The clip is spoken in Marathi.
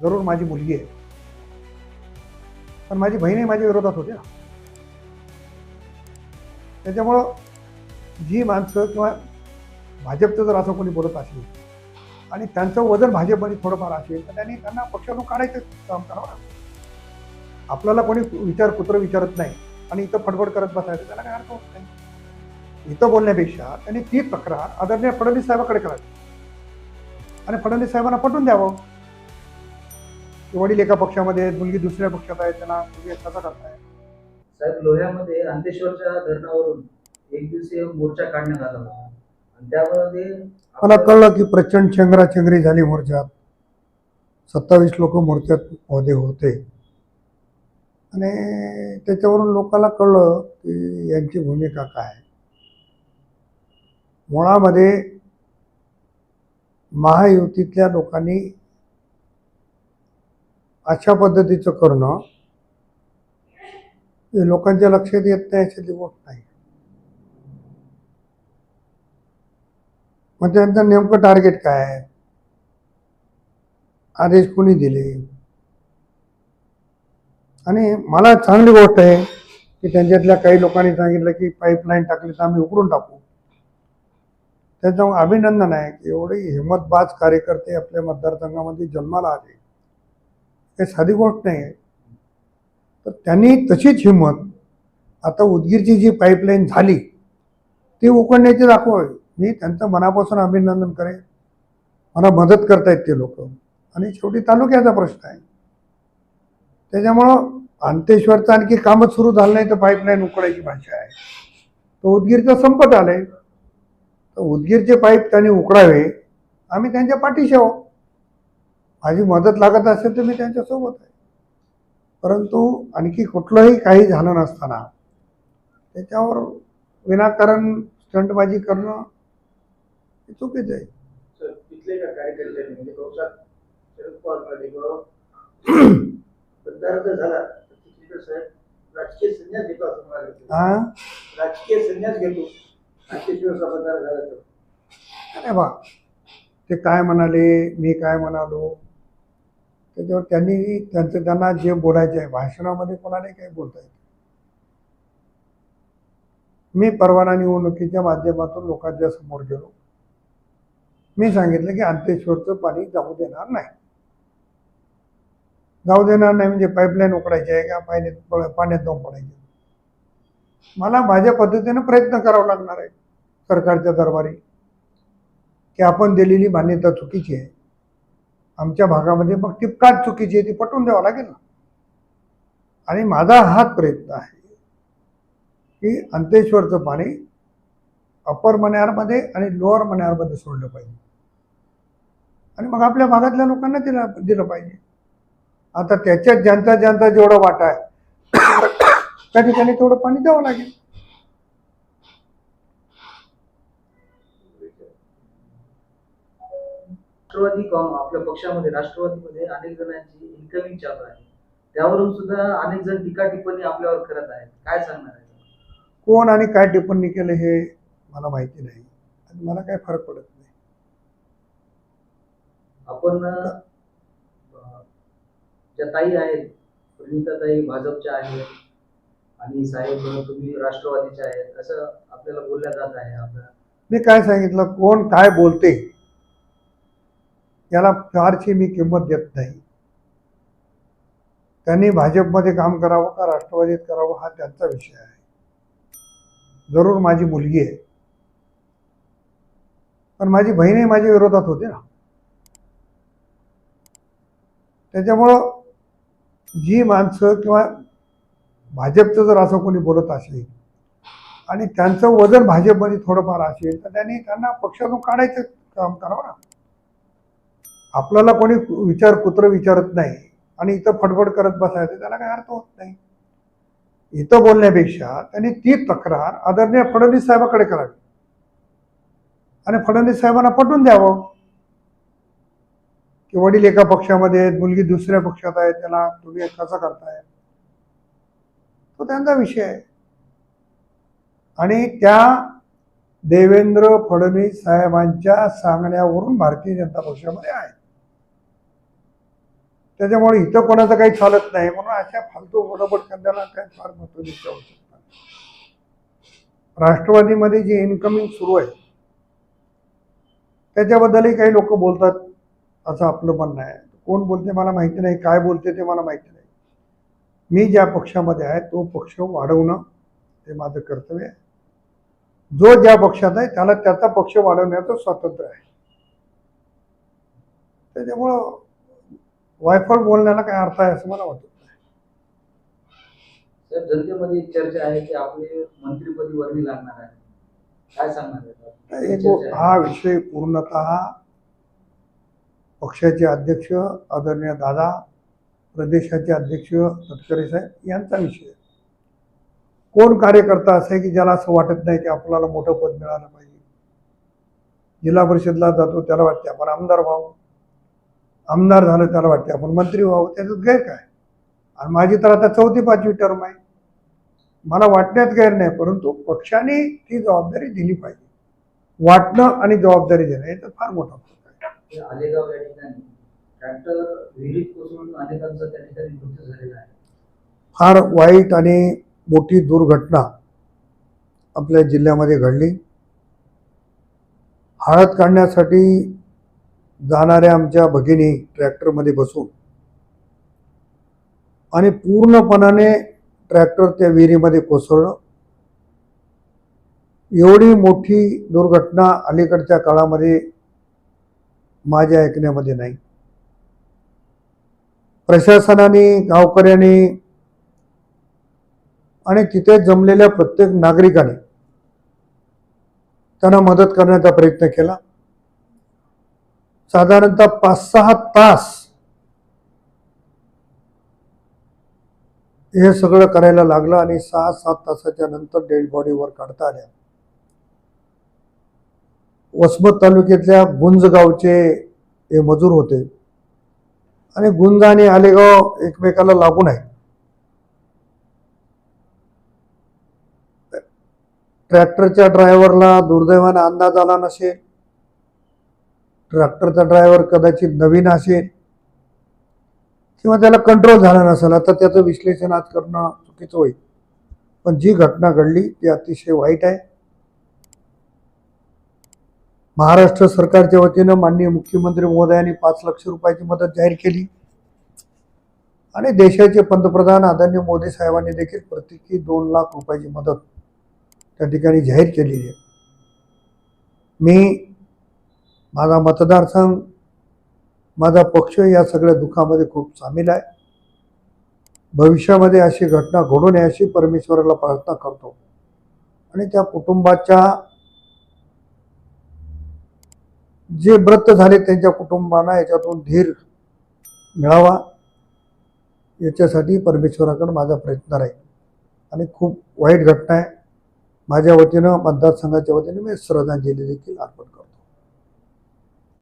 जरूर माझी मुलगी आहे. पण माझी बहीणही माझ्या विरोधात होती ना. त्याच्यामुळं जी माणसं किंवा भाजपचं जर असं कोणी बोलत असेल आणि त्यांचं वजन भाजपमध्ये थोडंफार असेल तर त्यांनी त्यांना पक्षातून काढायचं काम करावं आपल्याला कोणी विचार कुत्र विचारत नाही आणि इथं फडफड करत बसायचं त्याला काय अर्थ होत नाही. इथं बोलण्यापेक्षा त्यांनी ती तक्रार आदरणीय फडणवीस साहेबाकडे करावी. आणि फडणवीस साहेबांना पटवून द्यावं. वडील एका पक्षामध्ये आहेत मुलगी दुसऱ्या पक्षात आहे त्यांना तुम्ही कसं करताय? साहेब लोह्यामध्ये अंतेश्वरच्या धरणावरून एक दिवसीय मोर्चा काढण्यात आला होता. आणि त्यामध्ये मला कळलं की प्रचंड चेंगराचेंगरी झाली मोर्चात. सत्तावीस लोक मोर्चात मध्ये होते. आणि त्याच्यावरून लोकांना कळलं की यांची भूमिका काय आहे. मुळामध्ये महायुतीतल्या लोकांनी अशा पद्धतीचं करणं हे लोकांच्या लक्षात येत नाही अशी गोष्ट नाही मग त्यांचं नेमकं टार्गेट काय आहे? आदेश कोणी दिले? आणि मला चांगली गोष्ट आहे की त्यांच्यातल्या काही लोकांनी सांगितलं की पाईपलाईन टाकली तर आम्ही उकरून टाकू. त्याचं अभिनंदन आहे की एवढे हिंमतबाज कार्यकर्ते आपल्या मतदारसंघामध्ये जन्माला आले. हे साधी गोष्ट नाही आहे. तर त्यांनी तशीच हिंमत. आता उदगीरची जी पाईपलाईन झाली ती उकडण्याची दाखवावी. मी त्यांचं मनापासून अभिनंदन करेन. मला मदत करतायत ते लोक. आणि शेवटी तालुक्याचा प्रश्न आहे. त्याच्यामुळं अंतेश्वरचं आणखी कामच सुरू झालं नाही तर पाईपलाईन उकडायची भाषा आहे. तर उदगीरचं संपत आलंय. तर उदगीरचे पाईप त्यांनी उकडावे आम्ही त्यांच्या पाठीशी आहोत. माझी मदत लागत असेल तर मी त्यांच्यासोबत आहे. परंतु आणखी कुठलंही काही झालं नसताना त्याच्यावर विनाकारण स्टंटबाजी करणं हे चुकीचं आहे. अरे बा ते काय म्हणाले? मी काय म्हणालो? त्याच्यावर त्यांनी त्यांचं त्यांना जे बोलायचे आहे भाषणामध्ये कोणालाही काही बोलता येतं मी परवाना निवडणुकीच्या माध्यमातून लोकांच्या समोर गेलो. मी सांगितलं की अंतेश्वरचं पाणी जाऊ देणार नाही. जाऊ देणार नाही म्हणजे पाईपलाईन उकडायची आहे का? पाण्यात पाण्यात जाऊन पडायची मला माझ्या पद्धतीनं प्रयत्न करावा लागणार आहे सरकारच्या दरबारी की आपण दिलेली मान्यता चुकीची आहे. आमच्या भागामध्ये मग टिपकाट चुकीची आहे ती पटवून द्यावं लागेल ना? आणि माझा हाच प्रयत्न आहे की अंतेश्वरचं पाणी अप्पर मन्यारमध्ये आणि लोअर मण्यारमध्ये सोडलं पाहिजे. आणि मग आपल्या भागातल्या लोकांना दिलं दिलं पाहिजे. आता त्याच्यात ज्यांचा ज्यांचा जेवढा वाटा आहे त्या ठिकाणी तेवढं पाणी द्यावं लागेल. राष्ट्रवादी आपल्या पक्षामध्ये राष्ट्रवादीमध्ये अनेक जणांची इन्कमिंग चालू आहे. त्यावरून सुद्धा अनेक जण टीका टिप्पणी आपल्यावर करत आहेत. काय सांगणार आहे कोण आणि काय टिप्पणी केलं हे मला माहिती नाही. आणि मला काय फरक पडत नाही. आपण ज्या ताई आहेत प्रणिता ताई भाजपच्या आहेत आणि साहेब तुम्ही राष्ट्रवादीचे आहेत असं आपल्याला बोलल्या जात आहे आपल्या. मी काय सांगितलं कोण काय बोलते याला फारशी मी किंमत देत नाही. त्यांनी भाजपमध्ये काम करावं का राष्ट्रवादीत करावं हा त्यांचा विषय आहे. जरूर माझी मुलगी आहे. पण माझी बहीणही माझ्या विरोधात होती ना. त्याच्यामुळं जी माणसं किंवा भाजपचं जर असं कोणी बोलत असेल आणि त्यांचं वजन भाजपमध्ये थोडंफार असेल तर त्यांनी त्यांना पक्षातून काढायचं काम करावं ना. आपल्याला कोणी विचार कुत्र विचारत नाही आणि इथं फडफड करत बसायचं त्याला काय अर्थ होत नाही. इथं बोलण्यापेक्षा त्यांनी ती तक्रार आदरणीय फडणवीस साहेबाकडे करावी. आणि फडणवीस साहेबांना पटवून द्यावं. की वडील एका पक्षामध्ये आहेत मुलगी दुसऱ्या पक्षात आहे त्याला तुम्ही कसं करताय? तो त्यांचा विषय आहे. आणि त्या देवेंद्र फडणवीस साहेबांच्या सांगण्यावरून भारतीय जनता पक्षामध्ये आहेत त्याच्यामुळे इथं कोणाचं काही चालत नाही. म्हणून अशा फालतू बडबड करण्याला काही फार महत्त्व द्यायची आवश्यकता नाही. राष्ट्रवादीमध्ये जे इन्कमिंग सुरू आहे त्याच्याबद्दलही काही लोक बोलतात असं आपलं म्हणणं आहे. कोण बोलते मला माहिती नाही काय बोलते ते मला माहिती नाही. मी ज्या पक्षामध्ये आहे तो पक्ष वाढवणं हे माझं कर्तव्य आहे. जो ज्या पक्षात आहे त्याला त्याचा पक्ष वाढवण्याचं स्वातंत्र्य आहे. त्याच्यामुळं वायफळ बोलण्याला काय अर्थ आहे असं मला वाटत नाही. जनतेमध्ये चर्चा आहे की आपले मंत्रीपदी वर्णी लागणार आहे. काय सांगणार. हा विषय पूर्णतः पक्षाचे अध्यक्ष आदरणीय दादा प्रदेशाचे अध्यक्ष तटकरे साहेब यांचा विषय. कोण कार्यकर्ता असं की ज्याला असं वाटत नाही की आपल्याला मोठं पद मिळालं पाहिजे? जिल्हा परिषदला जातो त्याला वाटते आपण आमदार व्हावं. आमदार झालं त्याला वाटते. आपण मंत्री व्हावं त्याच्यात गैर काय? आणि माझी तर आता चौथी पाचवी टर्म आहे. मला वाटण्यात गैर नाही परंतु पक्षाने ती जबाबदारी दिली पाहिजे. वाटणं आणि जबाबदारी देणं याच्यात फार मोठा फरक आहे. फार वाईट आणि मोठी दुर्घटना आपल्या जिल्ह्यामध्ये घडली. हळद काढण्यासाठी जाणाऱ्या आमच्या भगिनी ट्रॅक्टरमध्ये बसून आणि पूर्णपणाने ट्रॅक्टर त्या विहिरीमध्ये कोसळलं. एवढी मोठी दुर्घटना अलीकडच्या काळामध्ये माझ्या ऐकण्यामध्ये नाही. प्रशासनाने गावकऱ्यांनी आणि तिथे जमलेल्या प्रत्येक नागरिकाने त्यांना मदत करण्याचा प्रयत्न केला. साधारणतः पाच सहा तास हे सगळं करायला लागलं आणि सहा सात तासाच्या नंतर डेड बॉडीवर काढता आल्या. वसमत तालुक्यातल्या गुंज गावचे हे मजूर होते. आणि गुंज आणि आलेगाव एकमेकाला लागून आहे ट्रॅक्टरच्या ड्रायव्हरला दुर्दैवानं अंदाज आला नसेल. ट्रॅक्टरचा ड्रायव्हर कदाचित नवीन असेल किंवा त्याला कंट्रोल झाला नसेल आता त्याचं विश्लेषण आज करणं चुकीचं होईल. पण जी घटना घडली ती अतिशय वाईट आहे. महाराष्ट्र सरकारच्या वतीनं माननीय मुख्यमंत्री महोदयांनी पाच लक्ष रुपयाची मदत जाहीर केली. आणि देशाचे पंतप्रधान आदरणीय मोदी साहेबांनी देखील प्रत्येकी दोन लाख रुपयाची मदत त्या ठिकाणी जाहीर केलेली आहे. मी माझा मतदारसंघ माझा पक्ष या सगळ्या दुःखामध्ये खूप सामील आहे. भविष्यामध्ये अशी घटना घडू नये अशी परमेश्वराला प्रार्थना करतो. आणि त्या कुटुंबाच्या जे व्रत झाले त्यांच्या कुटुंबांना याच्यातून धीर मिळावा. याच्यासाठी परमेश्वराकडे माझा प्रयत्न राहील. आणि खूप वाईट घटना आहे. माझ्या वतीनं मतदारसंघाच्या वतीनं मी श्रद्धांजली देखील अर्पण करतो.